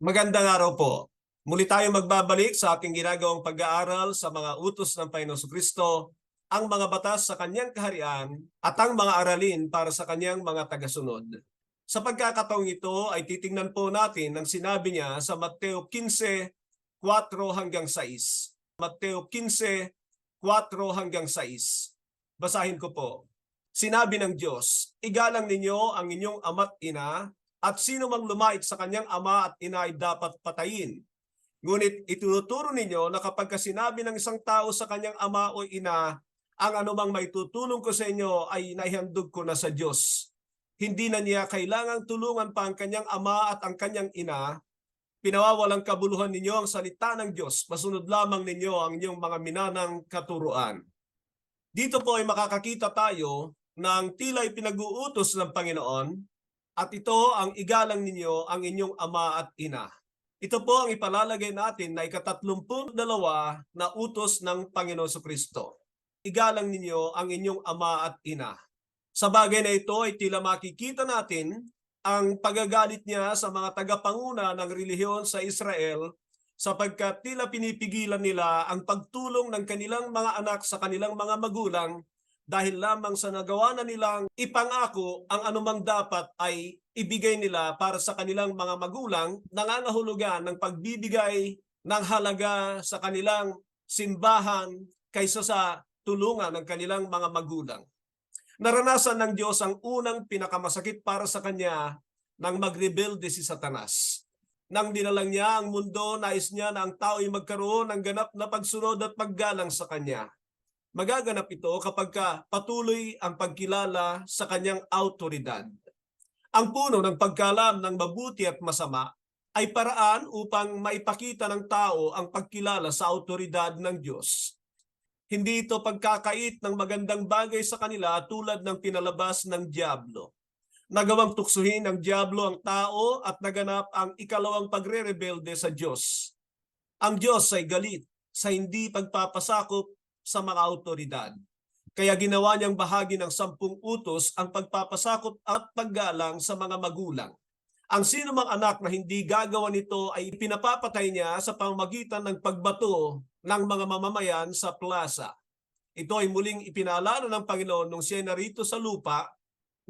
Magandang araw po. Muli tayo magbabalik sa ating ginagawang pag-aaral sa mga utos ng Panginoon Kristo, ang mga batas sa kanyang kaharian at ang mga aralin para sa kanyang mga tagasunod. Sa pagkakataong ito ay titingnan po natin ang sinabi niya sa Mateo 15, 4 hanggang 6. Mateo 15, 4 hanggang 6. Basahin ko po. Sinabi ng Diyos, Igalang ninyo ang inyong ama't ina at sino mang lumait sa kanyang ama at ina ay dapat patayin. Ngunit itinuturo ninyo na kapag sinabi ng isang tao sa kanyang ama o ina, ang anumang maitutulong ko sa inyo ay naihandog ko na sa Diyos. Hindi na niya kailangang tulungan pa ang kanyang ama at ang kanyang ina. Pinawawalang kabuluhan ninyo ang salita ng Diyos. Masunod lamang ninyo ang inyong mga minanang katuruan. Dito po ay makakakita tayo ng tila'y pinag-uutos ng Panginoon at ito ang igalang ninyo ang inyong ama at ina. Ito po ang ipalalagay natin na ikatatlumpung dalawa na utos ng Panginoon Kristo. Igalang ninyo ang inyong ama at ina. Sa bagay na ito ay tila makikita natin ang pagagalit niya sa mga tagapanguna ng relihiyon sa Israel sapagkat tila pinipigilan nila ang pagtulong ng kanilang mga anak sa kanilang mga magulang dahil lamang sa nagawa na nilang ipangako ang anumang dapat ay ibigay nila para sa kanilang mga magulang, nangangahulugan ng pagbibigay ng halaga sa kanilang simbahan kaysa sa tulungan ng kanilang mga magulang. Naranasan ng Diyos ang unang pinakamasakit para sa kanya nang mag-rebelde si Satanas. Nang dinalang niya ang mundo, nais niya na ang tao ay magkaroon ng ganap na pagsunod at paggalang sa kanya magaganap ito kapag ka patuloy ang pagkilala sa kanyang autoridad. Ang puno ng pagkalam ng mabuti at masama ay paraan upang maipakita ng tao ang pagkilala sa autoridad ng Diyos. Hindi ito pagkakait ng magandang bagay sa kanila tulad ng pinalabas ng Diablo. Nagawang tuksuhin ng Diablo ang tao at naganap ang ikalawang pagre-rebelde sa Diyos. Ang Diyos ay galit sa hindi pagpapasakop sa mga autoridad. Kaya ginawa niyang bahagi ng sampung utos ang pagpapasakop at paggalang sa mga magulang. Ang sino mang anak na hindi gagawa nito ay pinapapatay niya sa pamamagitan ng pagbato ng mga mamamayan sa plaza. Ito ay muling ipinaalala ng Panginoon nung siya narito sa lupa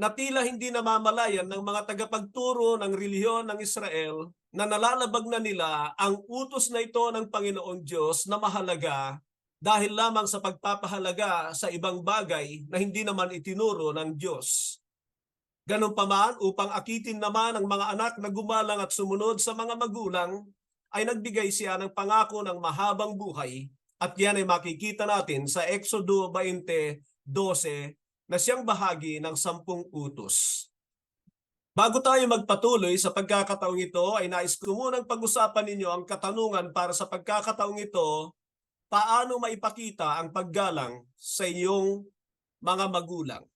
na tila hindi namamalayan ng mga tagapagturo ng relihiyon ng Israel na nalalabag na nila ang utos na ito ng Panginoong Diyos na mahalaga dahil lamang sa pagpapahalaga sa ibang bagay na hindi naman itinuro ng Diyos. Ganun pa man, upang akitin naman ang mga anak na gumalang at sumunod sa mga magulang, ay nagbigay siya ng pangako ng mahabang buhay at yan ay makikita natin sa Exodo 20.12 na siyang bahagi ng sampung utos. Bago tayo magpatuloy sa pagkakataong ito, ay nais ko munang pag-usapan ninyo ang katanungan para sa pagkakataong ito paano maipakita ang paggalang sa iyong mga magulang.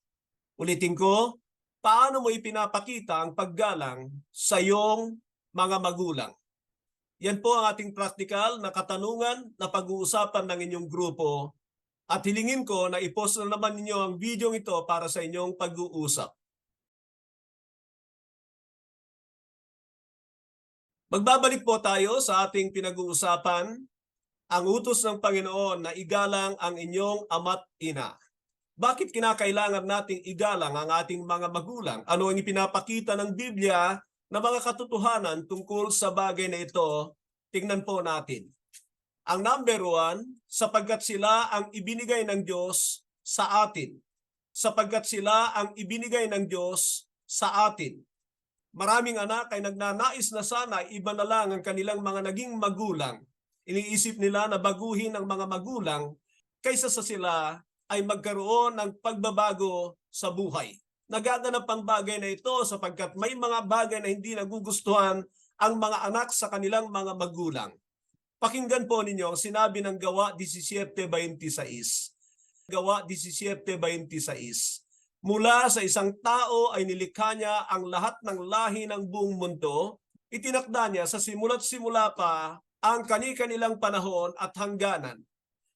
Ulitin ko, paano mo ipinapakita ang paggalang sa iyong mga magulang? Yan po ang ating practical na katanungan na pag-uusapan ng inyong grupo at hilingin ko na ipost na naman ninyo ang video ito para sa inyong pag-uusap. Magbabalik po tayo sa ating pinag-uusapan ang utos ng Panginoon na igalang ang inyong ama't ina. Bakit kinakailangan nating igalang ang ating mga magulang? Ano ang ipinapakita ng Biblia na mga katotohanan tungkol sa bagay na ito? Tingnan po natin. Ang number one, sapagkat sila ang ibinigay ng Diyos sa atin. Sapagkat sila ang ibinigay ng Diyos sa atin. Maraming anak ay nagnanais na sana iba na lang ang kanilang mga naging magulang iniisip nila na baguhin ang mga magulang kaysa sa sila ay magkaroon ng pagbabago sa buhay. Nagaganap ang bagay na ito sapagkat may mga bagay na hindi nagugustuhan ang mga anak sa kanilang mga magulang. Pakinggan po ninyo ang sinabi ng Gawa 17.26. Gawa 17.26. Mula sa isang tao ay nilikha niya ang lahat ng lahi ng buong mundo. Itinakda niya sa simula't simula pa ang kani-kanilang panahon at hangganan.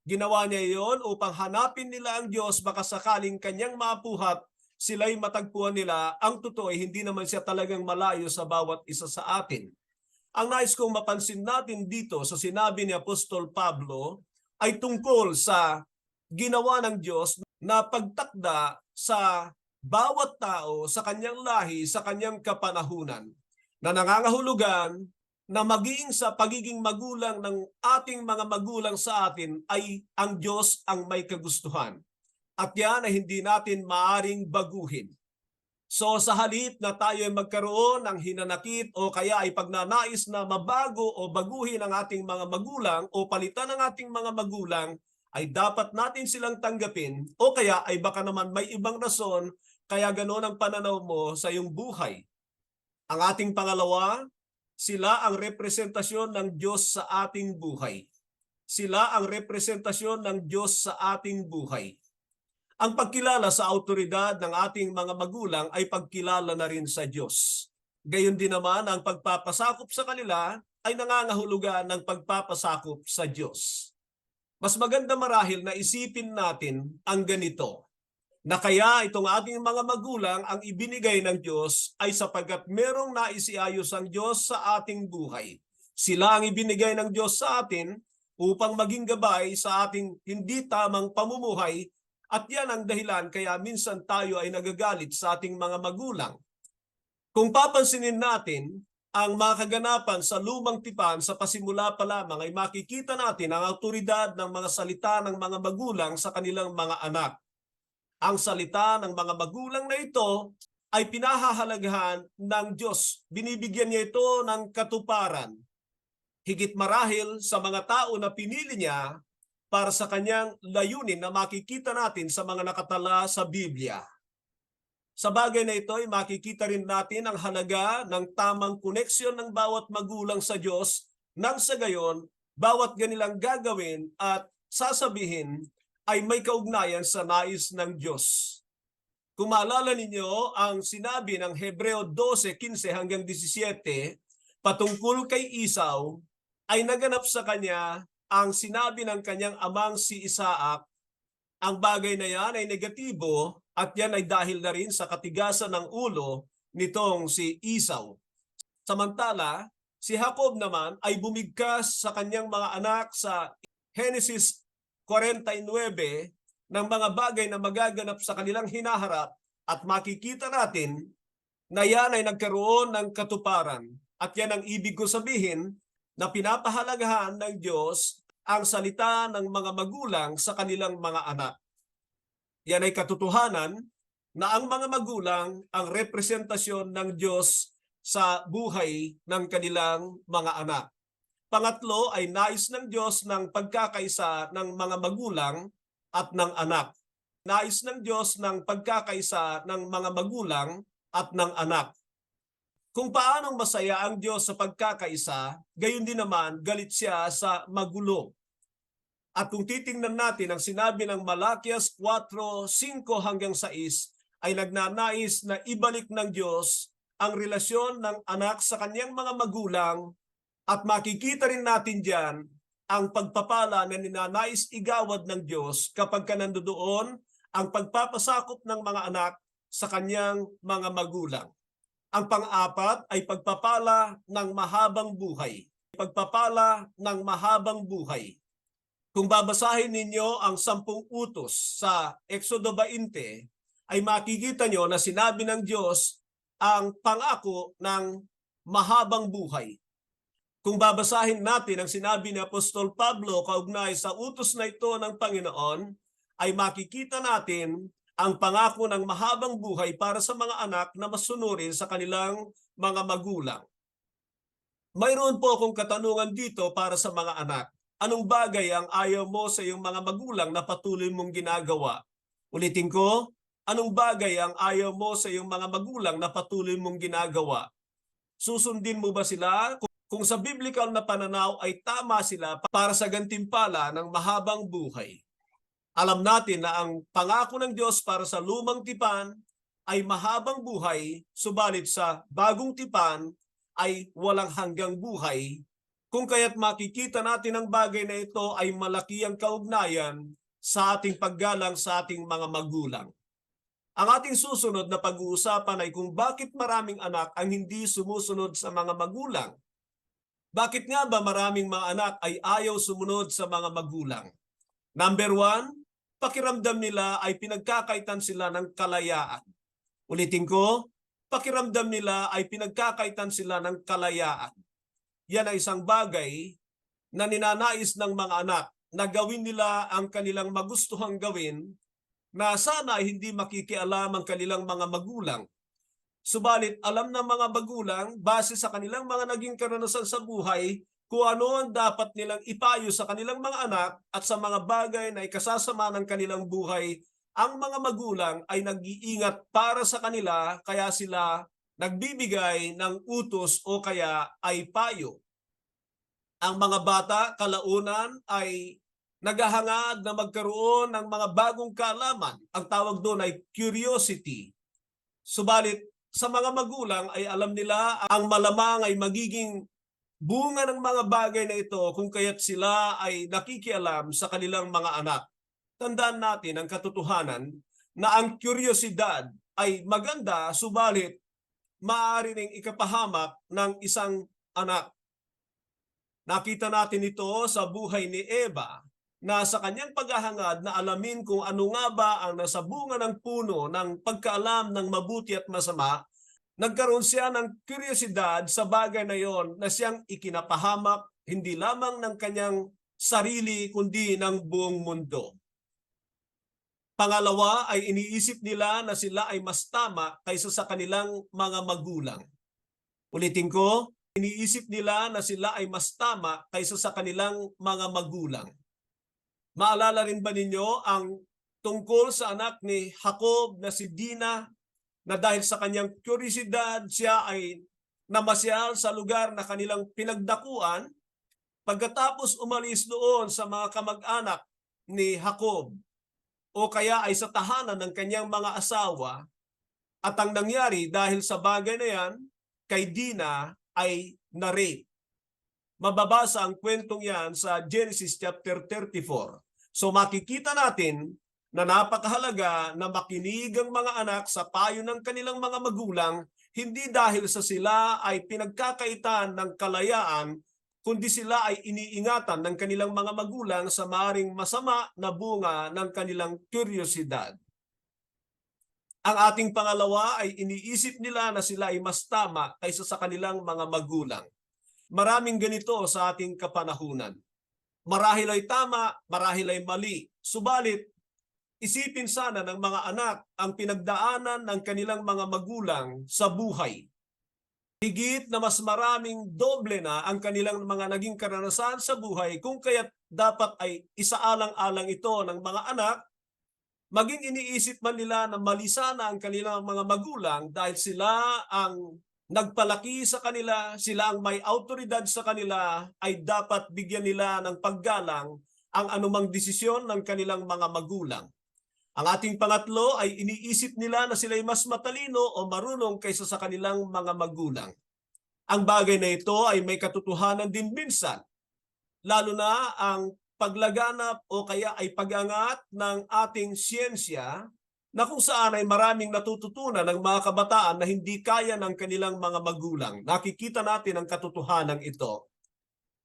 Ginawa niya iyon upang hanapin nila ang Diyos baka sakaling kanyang mapuhat sila'y matagpuan nila. Ang totoo ay hindi naman siya talagang malayo sa bawat isa sa atin. Ang nais kong mapansin natin dito sa sinabi ni Apostol Pablo ay tungkol sa ginawa ng Diyos na pagtakda sa bawat tao sa kanyang lahi, sa kanyang kapanahunan na nangangahulugan na maging sa pagiging magulang ng ating mga magulang sa atin ay ang Diyos ang may kagustuhan. At yan ay hindi natin maaring baguhin. So sa halip na tayo ay magkaroon ng hinanakit o kaya ay pagnanais na mabago o baguhin ang ating mga magulang o palitan ang ating mga magulang, ay dapat natin silang tanggapin o kaya ay baka naman may ibang rason kaya ganoon ang pananaw mo sa iyong buhay. Ang ating pangalawa, sila ang representasyon ng Diyos sa ating buhay. Sila ang representasyon ng Diyos sa ating buhay. Ang pagkilala sa autoridad ng ating mga magulang ay pagkilala na rin sa Diyos. Gayon din naman ang pagpapasakop sa kanila ay nangangahulugan ng pagpapasakop sa Diyos. Mas maganda marahil na isipin natin ang ganito, na kaya itong ating mga magulang ang ibinigay ng Diyos ay sapagkat merong naisiayos ang Diyos sa ating buhay. Sila ang ibinigay ng Diyos sa atin upang maging gabay sa ating hindi tamang pamumuhay at yan ang dahilan kaya minsan tayo ay nagagalit sa ating mga magulang. Kung papansinin natin, ang mga kaganapan sa lumang tipan sa pasimula pa lamang ay makikita natin ang autoridad ng mga salita ng mga magulang sa kanilang mga anak. Ang salita ng mga magulang na ito ay pinahahalagahan ng Diyos. Binibigyan niya ito ng katuparan. Higit marahil sa mga tao na pinili niya para sa kanyang layunin na makikita natin sa mga nakatala sa Biblia. Sa bagay na ito ay makikita rin natin ang halaga ng tamang koneksyon ng bawat magulang sa Diyos nang sa gayon, bawat ganilang gagawin at sasabihin ay may kaugnayan sa nais ng Diyos. Kung maalala ninyo ang sinabi ng Hebreo 12:15 hanggang 17 patungkol kay Isaw ay naganap sa kanya ang sinabi ng kanyang amang si Isaac, ang bagay na yan ay negatibo at yan ay dahil na rin sa katigasan ng ulo nitong si Esau. Samantala, si Jacob naman ay bumigkas sa kanyang mga anak sa Genesis 49 ng mga bagay na magaganap sa kanilang hinaharap at makikita natin na yan ay nagkaroon ng katuparan. At yan ang ibig ko sabihin na pinapahalagahan ng Diyos ang salita ng mga magulang sa kanilang mga anak. Yan ay katotohanan na ang mga magulang ang representasyon ng Diyos sa buhay ng kanilang mga anak. Pangatlo ay nais ng Diyos ng pagkakaisa ng mga magulang at ng anak. Nais ng Diyos ng pagkakaisa ng mga magulang at ng anak. Kung paanong masaya ang Diyos sa pagkakaisa, gayon din naman galit siya sa magulo. At kung titingnan natin ang sinabi ng Malakias 4:5 hanggang 6 ay nagnanais na ibalik ng Diyos ang relasyon ng anak sa kanyang mga magulang at makikita rin natin diyan ang pagpapala na ninanais igawad ng Diyos kapag ka nandoon ang pagpapasakop ng mga anak sa kanyang mga magulang. Ang pang-apat ay pagpapala ng mahabang buhay. Pagpapala ng mahabang buhay. Kung babasahin ninyo ang sampung utos sa Exodo 20, ay makikita nyo na sinabi ng Diyos ang pangako ng mahabang buhay. Kung babasahin natin ang sinabi ni Apostol Pablo kaugnay sa utos na ito ng Panginoon, ay makikita natin ang pangako ng mahabang buhay para sa mga anak na masunurin sa kanilang mga magulang. Mayroon po akong katanungan dito para sa mga anak. Anong bagay ang ayaw mo sa iyong mga magulang na patuloy mong ginagawa? Ulitin ko, anong bagay ang ayaw mo sa iyong mga magulang na patuloy mong ginagawa? Susundin mo ba sila? Kung sa biblical na pananaw ay tama sila para sa gantimpala ng mahabang buhay. Alam natin na ang pangako ng Diyos para sa lumang tipan ay mahabang buhay, subalit sa bagong tipan ay walang hanggang buhay Kung kaya't makikita natin ang bagay na ito ay malaki ang kaugnayan sa ating paggalang sa ating mga magulang. Ang ating susunod na pag-uusapan ay kung bakit maraming anak ang hindi sumusunod sa mga magulang. Bakit nga ba maraming mga anak ay ayaw sumunod sa mga magulang? Number one, pakiramdam nila ay pinagkakaitan sila ng kalayaan. Ulitin ko, pakiramdam nila ay pinagkakaitan sila ng kalayaan. Yan ay isang bagay na ninanais ng mga anak na gawin nila ang kanilang magustuhang gawin na sana ay hindi makikialam ang kanilang mga magulang. Subalit alam ng mga magulang base sa kanilang mga naging karanasan sa buhay kung ano ang dapat nilang ipayo sa kanilang mga anak at sa mga bagay na ikasasama ng kanilang buhay, ang mga magulang ay nag-iingat para sa kanila kaya sila nagbibigay ng utos o kaya ay payo. Ang mga bata kalaunan ay naghahangad na magkaroon ng mga bagong kaalaman. Ang tawag doon ay curiosity. Subalit sa mga magulang ay alam nila ang malamang ay magiging bunga ng mga bagay na ito kung kaya't sila ay nakikialam sa kanilang mga anak. Tandaan natin ang katotohanan na ang kuryosidad ay maganda subalit maaari ring ikapahamak ng isang anak. Nakita natin ito sa buhay ni Eva na sa kanyang paghahangad na alamin kung ano nga ba ang nasa bunga ng puno ng pagkaalam ng mabuti at masama, nagkaroon siya ng kuryosidad sa bagay na yon na siyang ikinapahamak hindi lamang ng kanyang sarili kundi ng buong mundo. Pangalawa ay iniisip nila na sila ay mas tama kaysa sa kanilang mga magulang. Ulitin ko, iniisip nila na sila ay mas tama kaysa sa kanilang mga magulang. Maalala rin ba ninyo ang tungkol sa anak ni Jacob na si Dina na dahil sa kanyang kuryosidad siya ay namasyal sa lugar na kanilang pinagdakuan pagkatapos umalis doon sa mga kamag-anak ni Jacob o kaya ay sa tahanan ng kanyang mga asawa at ang nangyari dahil sa bagay na yan kay Dina ay na-rape. Mababasa ang kwentong yan sa Genesis chapter 34. So makikita natin na napakahalaga na makinig ang mga anak sa payo ng kanilang mga magulang hindi dahil sa sila ay pinagkakaitan ng kalayaan kundi sila ay iniingatan ng kanilang mga magulang sa maring masama na bunga ng kanilang kuryosidad. Ang ating pangalawa ay iniisip nila na sila ay mas tama kaysa sa kanilang mga magulang. Maraming ganito sa ating kapanahunan. Marahil ay tama, marahil ay mali. Subalit, isipin sana ng mga anak ang pinagdaanan ng kanilang mga magulang sa buhay. Higit na mas maraming doble na ang kanilang mga naging karanasan sa buhay kung kaya't dapat ay isaalang-alang ito ng mga anak maging iniisip man nila na mali sana ang kanilang mga magulang dahil sila ang nagpalaki sa kanila, sila ang may autoridad sa kanila, ay dapat bigyan nila ng paggalang ang anumang desisyon ng kanilang mga magulang. Ang ating pangatlo ay iniisip nila na sila ay mas matalino o marunong kaysa sa kanilang mga magulang. Ang bagay na ito ay may katotohanan din minsan, lalo na ang paglaganap o kaya ay pag-angat ng ating siyensya na kung saan ay maraming natututunan ng mga kabataan na hindi kaya ng kanilang mga magulang. Nakikita natin ang katotohanan ito.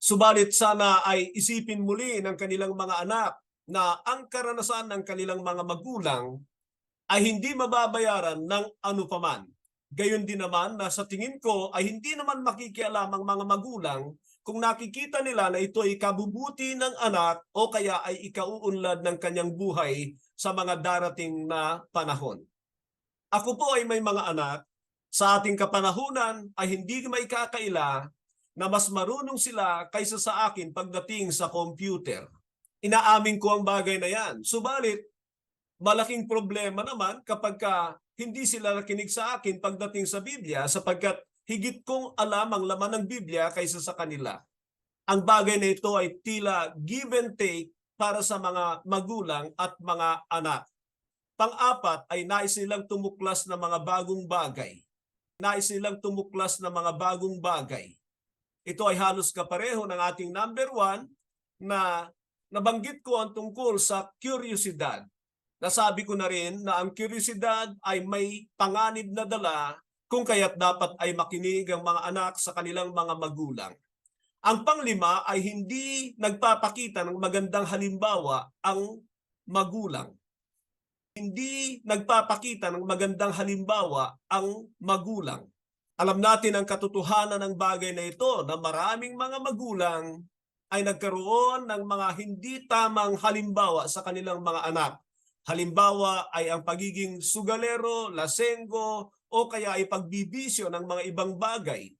Subalit sana ay isipin muli ng kanilang mga anak na ang karanasan ng kanilang mga magulang ay hindi mababayaran ng anupaman. Gayon din naman na sa tingin ko ay hindi naman makikialam ang mga magulang kung nakikita nila na ito ay kabubuti ng anak o kaya ay ikauunlad ng kanyang buhay sa mga darating na panahon. Ako po ay may mga anak, sa ating kapanahunan ay hindi may kakaila na mas marunong sila kaysa sa akin pagdating sa computer. Inaamin ko ang bagay na yan. Subalit, malaking problema naman kapag ka hindi sila nakinig sa akin pagdating sa Biblia sapagkat higit kong alam ang laman ng Biblia kaysa sa kanila. Ang bagay na ito ay tila give and take para sa mga magulang at mga anak. Pang-apat ay nais nilang tumuklas ng mga bagong bagay. Nais nilang tumuklas ng mga bagong bagay. ito ay halos kapareho ng ating number one na nabanggit ko ang tungkol sa kuryosidad. Nasabi ko na rin na ang kuryosidad ay may panganib na dala kung kaya't dapat ay makinig ang mga anak sa kanilang mga magulang. Ang panglima ay hindi nagpapakita ng magandang halimbawa ang magulang. Hindi nagpapakita ng magandang halimbawa ang magulang. Alam natin ang katotohanan ng bagay na ito na maraming mga magulang ay nagkaroon ng mga hindi tamang halimbawa sa kanilang mga anak. Halimbawa ay ang pagiging sugalero, lasenggo, o kaya ay pagbibisyo ng mga ibang bagay.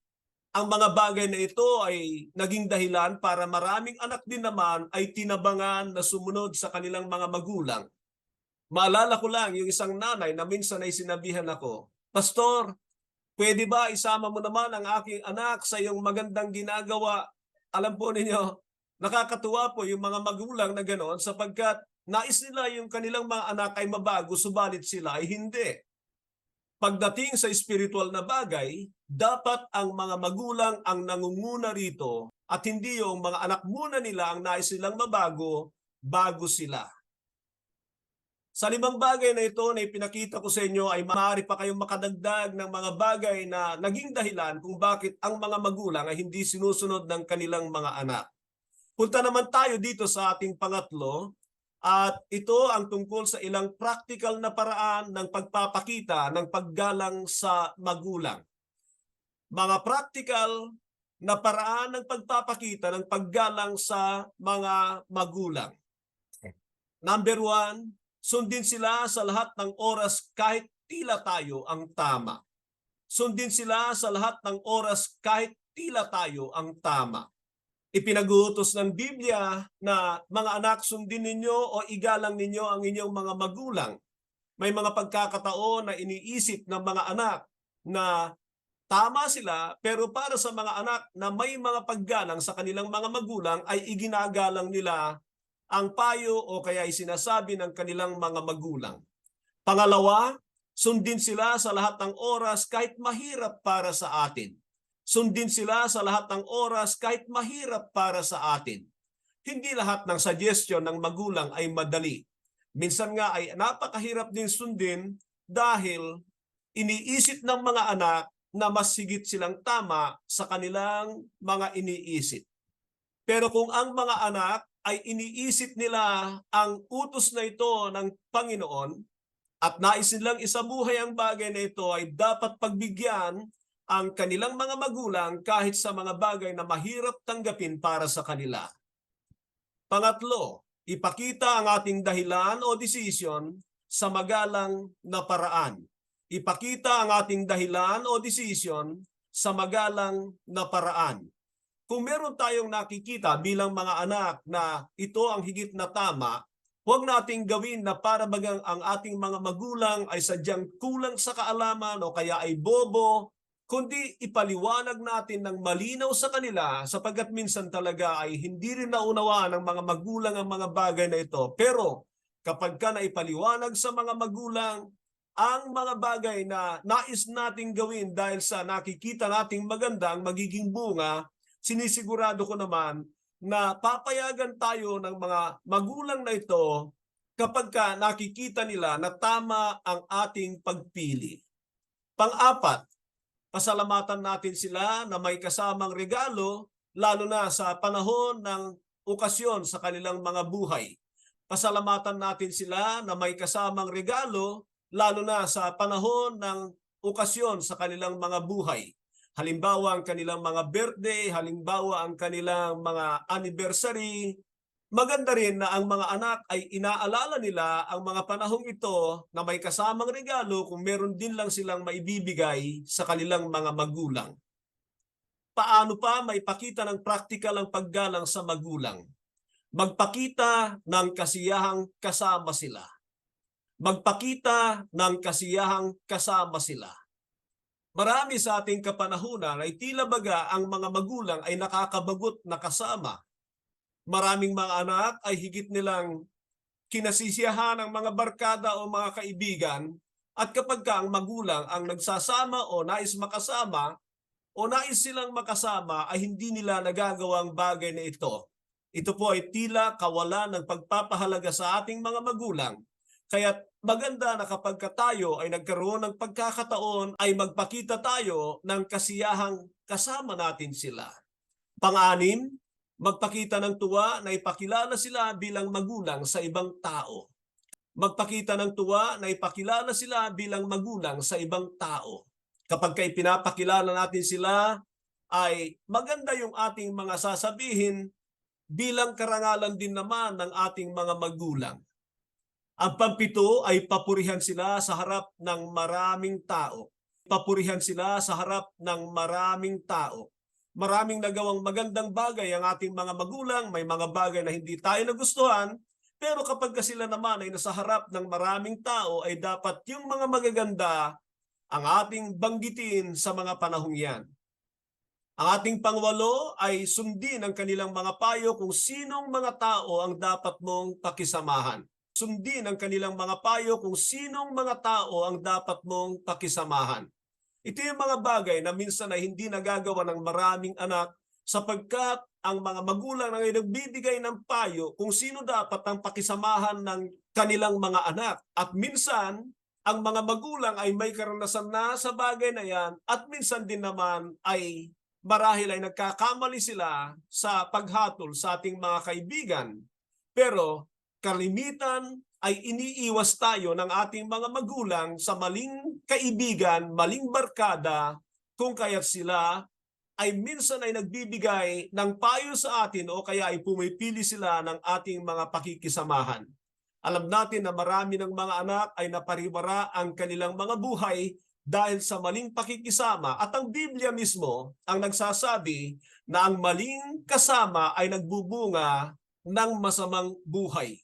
Ang mga bagay na ito ay naging dahilan para maraming anak din naman ay tinabangan na sumunod sa kanilang mga magulang. Maalala ko lang yung isang nanay na minsan ay sinabihan ako, Pastor, pwede ba isama mo naman ang aking anak sa iyong magandang ginagawa? Alam po ninyo, nakakatuwa po yung mga magulang na ganoon sapagkat nais nila yung kanilang mga anak ay mabago subalit sila ay hindi. Pagdating sa spiritual na bagay, dapat ang mga magulang ang nangunguna rito at hindi yung mga anak muna nila ang nais nilang mabago bago sila. Sa limang bagay na ito na ipinakita ko sa inyo ay maaari pa kayong makadagdag ng mga bagay na naging dahilan kung bakit ang mga magulang ay hindi sinusunod ng kanilang mga anak. Punta naman tayo dito sa ating pangatlo at ito ang tungkol sa ilang practical na paraan ng pagpapakita ng paggalang sa magulang. Mga practical na paraan ng pagpapakita ng paggalang sa mga magulang. Number one, sundin sila sa lahat ng oras kahit tila tayo ang tama. Sundin sila sa lahat ng oras kahit tila tayo ang tama ipinag-uutos ng Biblia na mga anak sundin ninyo o igalang ninyo ang inyong mga magulang. May mga pagkakataon na iniisip ng mga anak na tama sila pero para sa mga anak na may mga paggalang sa kanilang mga magulang ay iginagalang nila ang payo o kaya ay sinasabi ng kanilang mga magulang. Pangalawa, sundin sila sa lahat ng oras kahit mahirap para sa atin. Sundin sila sa lahat ng oras kahit mahirap para sa atin. Hindi lahat ng suggestion ng magulang ay madali. Minsan nga ay napakahirap din sundin dahil iniisip ng mga anak na mas sigit silang tama sa kanilang mga iniisip. Pero kung ang mga anak ay iniisip nila ang utos na ito ng Panginoon at nais nilang isabuhay ang bagay na ito ay dapat pagbigyan ang kanilang mga magulang kahit sa mga bagay na mahirap tanggapin para sa kanila. Pangatlo, ipakita ang ating dahilan o desisyon sa magalang na paraan. Ipakita ang ating dahilan o desisyon sa magalang na paraan. Kung meron tayong nakikita bilang mga anak na ito ang higit na tama, huwag nating gawin na para bagang ang ating mga magulang ay sadyang kulang sa kaalaman o kaya ay bobo kundi ipaliwanag natin ng malinaw sa kanila sapagkat minsan talaga ay hindi rin naunawaan ng mga magulang ang mga bagay na ito. Pero kapag ka naipaliwanag sa mga magulang ang mga bagay na nais nating gawin dahil sa nakikita nating maganda ang magiging bunga, sinisigurado ko naman na papayagan tayo ng mga magulang na ito kapag ka nakikita nila na tama ang ating pagpili. Pang-apat, pasalamatan natin sila na may kasamang regalo lalo na sa panahon ng okasyon sa kanilang mga buhay. Pasalamatan natin sila na may kasamang regalo lalo na sa panahon ng okasyon sa kanilang mga buhay. Halimbawa ang kanilang mga birthday, halimbawa ang kanilang mga anniversary, Maganda rin na ang mga anak ay inaalala nila ang mga panahong ito na may kasamang regalo kung meron din lang silang maibibigay sa kanilang mga magulang. Paano pa maipakita ng practical ang paggalang sa magulang? Magpakita ng kasiyahang kasama sila. Magpakita ng kasiyahang kasama sila. Marami sa ating kapanahunan ay tila baga ang mga magulang ay nakakabagot na kasama maraming mga anak ay higit nilang kinasisiyahan ng mga barkada o mga kaibigan at kapag ka ang magulang ang nagsasama o nais makasama, o nais silang makasama ay hindi nila nagagawang bagay na ito. Ito po ay tila kawalan ng pagpapahalaga sa ating mga magulang. Kaya maganda na kapag ka tayo ay nagkaroon ng pagkakataon ay magpakita tayo ng kasiyahang kasama natin sila. Pang-anim, magpakita ng tuwa na ipakilala sila bilang magulang sa ibang tao. Magpakita ng tuwa na ipakilala sila bilang magulang sa ibang tao. Kapag kay pinapakilala natin sila, ay maganda yung ating mga sasabihin bilang karangalan din naman ng ating mga magulang. Ang pampito ay papurihan sila sa harap ng maraming tao. Papurihan sila sa harap ng maraming tao. Maraming nagawang magandang bagay ang ating mga magulang, may mga bagay na hindi tayo nagustuhan, pero kapag ka sila naman ay nasa harap ng maraming tao ay dapat yung mga magaganda ang ating banggitin sa mga panahong yan. Ang ating pangwalo ay sundin ang kanilang mga payo kung sinong mga tao ang dapat mong pakisamahan. Sundin ang kanilang mga payo kung sinong mga tao ang dapat mong pakisamahan. Ito yung mga bagay na minsan ay hindi nagagawa ng maraming anak sapagkat ang mga magulang na ngayon nagbibigay ng payo kung sino dapat ang pakisamahan ng kanilang mga anak. At minsan, ang mga magulang ay may karanasan na sa bagay na yan at minsan din naman ay marahil ay nagkakamali sila sa paghatol sa ating mga kaibigan. Pero kalimitan ay iniiwas tayo ng ating mga magulang sa maling kaibigan, maling barkada, kung kaya sila ay minsan ay nagbibigay ng payo sa atin o kaya ay pumipili sila ng ating mga pakikisamahan. Alam natin na marami ng mga anak ay napariwara ang kanilang mga buhay dahil sa maling pakikisama at ang Biblia mismo ang nagsasabi na ang maling kasama ay nagbubunga ng masamang buhay.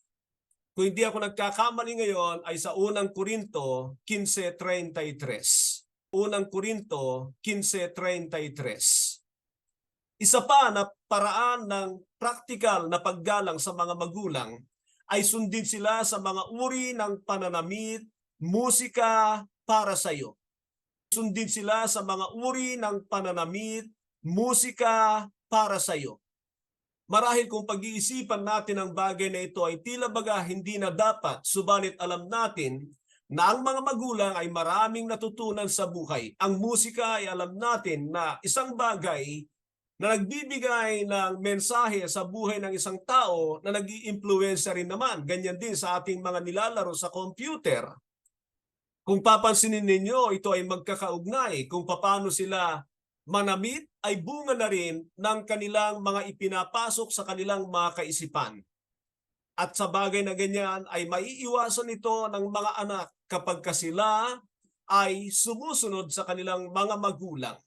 Kung hindi ako nagkakamali ngayon ay sa unang Korinto 15.33. Unang Korinto 15.33. Isa pa na paraan ng praktikal na paggalang sa mga magulang ay sundin sila sa mga uri ng pananamit, musika para sa iyo. Sundin sila sa mga uri ng pananamit, musika para sa iyo. Marahil kung pag-iisipan natin ang bagay na ito ay tila baga hindi na dapat, subalit alam natin na ang mga magulang ay maraming natutunan sa buhay. Ang musika ay alam natin na isang bagay na nagbibigay ng mensahe sa buhay ng isang tao na nag influensya rin naman. Ganyan din sa ating mga nilalaro sa computer. Kung papansinin ninyo, ito ay magkakaugnay kung paano sila manamit ay bunga na rin ng kanilang mga ipinapasok sa kanilang mga kaisipan. At sa bagay na ganyan ay maiiwasan ito ng mga anak kapag ka sila ay sumusunod sa kanilang mga magulang.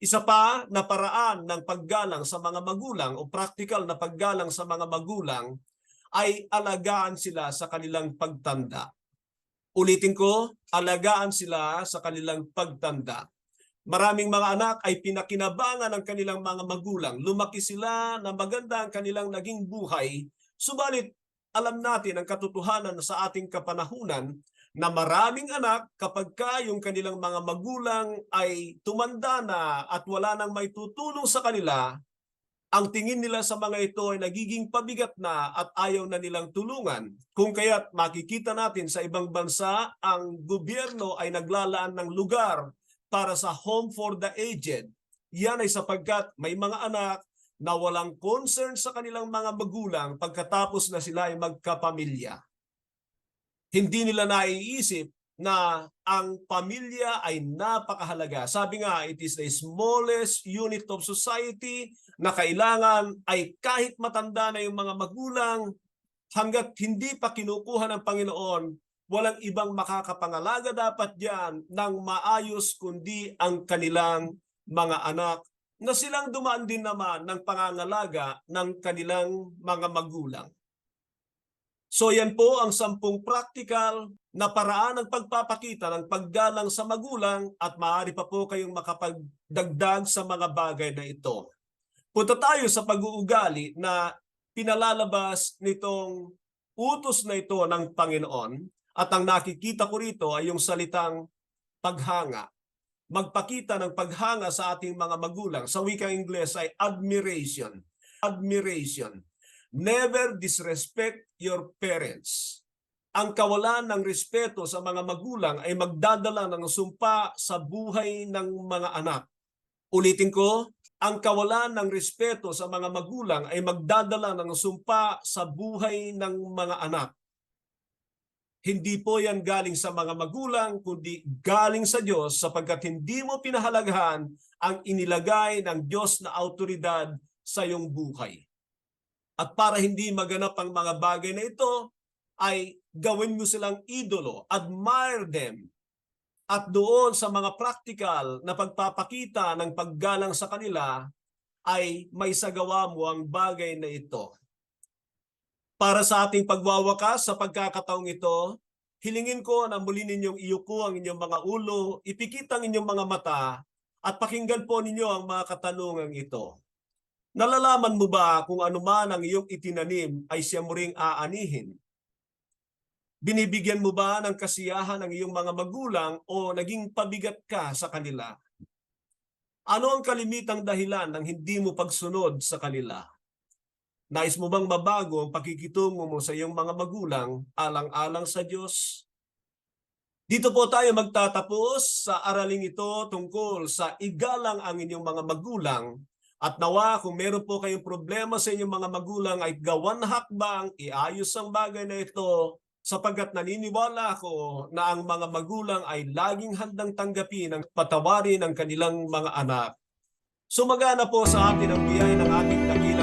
Isa pa na paraan ng paggalang sa mga magulang o practical na paggalang sa mga magulang ay alagaan sila sa kanilang pagtanda. Ulitin ko, alagaan sila sa kanilang pagtanda. Maraming mga anak ay pinakinabangan ng kanilang mga magulang. Lumaki sila na maganda ang kanilang naging buhay. Subalit, alam natin ang katotohanan sa ating kapanahunan na maraming anak kapag ka yung kanilang mga magulang ay tumanda na at wala nang may tutulong sa kanila, ang tingin nila sa mga ito ay nagiging pabigat na at ayaw na nilang tulungan. Kung kaya't makikita natin sa ibang bansa, ang gobyerno ay naglalaan ng lugar para sa home for the aged. Yan ay sapagkat may mga anak na walang concern sa kanilang mga magulang pagkatapos na sila ay magkapamilya. Hindi nila naiisip na ang pamilya ay napakahalaga. Sabi nga, it is the smallest unit of society na kailangan ay kahit matanda na yung mga magulang, hanggat hindi pa kinukuha ng Panginoon walang ibang makakapangalaga dapat diyan ng maayos kundi ang kanilang mga anak na silang dumaan din naman ng pangangalaga ng kanilang mga magulang. So yan po ang sampung practical na paraan ng pagpapakita ng paggalang sa magulang at maaari pa po kayong makapagdagdag sa mga bagay na ito. Punta tayo sa pag-uugali na pinalalabas nitong utos na ito ng Panginoon at ang nakikita ko rito ay yung salitang paghanga. magpakita ng paghanga sa ating mga magulang. Sa wikang Ingles ay admiration. Admiration. Never disrespect your parents. Ang kawalan ng respeto sa mga magulang ay magdadala ng sumpa sa buhay ng mga anak. Ulitin ko, ang kawalan ng respeto sa mga magulang ay magdadala ng sumpa sa buhay ng mga anak. Hindi po yan galing sa mga magulang, kundi galing sa Diyos sapagkat hindi mo pinahalagahan ang inilagay ng Diyos na autoridad sa iyong buhay. At para hindi maganap ang mga bagay na ito, ay gawin mo silang idolo, admire them, at doon sa mga practical na pagpapakita ng paggalang sa kanila ay may sagawa mo ang bagay na ito. Para sa ating pagwawakas sa pagkakataong ito, hilingin ko na muli ninyong iyuko ang inyong mga ulo, ipikit ang inyong mga mata, at pakinggan po ninyo ang mga katanungang ito. Nalalaman mo ba kung ano man ang iyong itinanim ay siya mo ring aanihin? Binibigyan mo ba ng kasiyahan ang iyong mga magulang o naging pabigat ka sa kanila? Ano ang kalimitang dahilan ng hindi mo pagsunod sa kanila? Nais mo bang mabago ang pakikitungo mo sa iyong mga magulang alang-alang sa Diyos? Dito po tayo magtatapos sa araling ito tungkol sa igalang ang inyong mga magulang at nawa kung meron po kayong problema sa inyong mga magulang ay gawan hakbang, iayos ang bagay na ito sapagkat naniniwala ako na ang mga magulang ay laging handang tanggapin ang patawarin ng kanilang mga anak. Sumagana po sa atin ang biyay ng ating dakil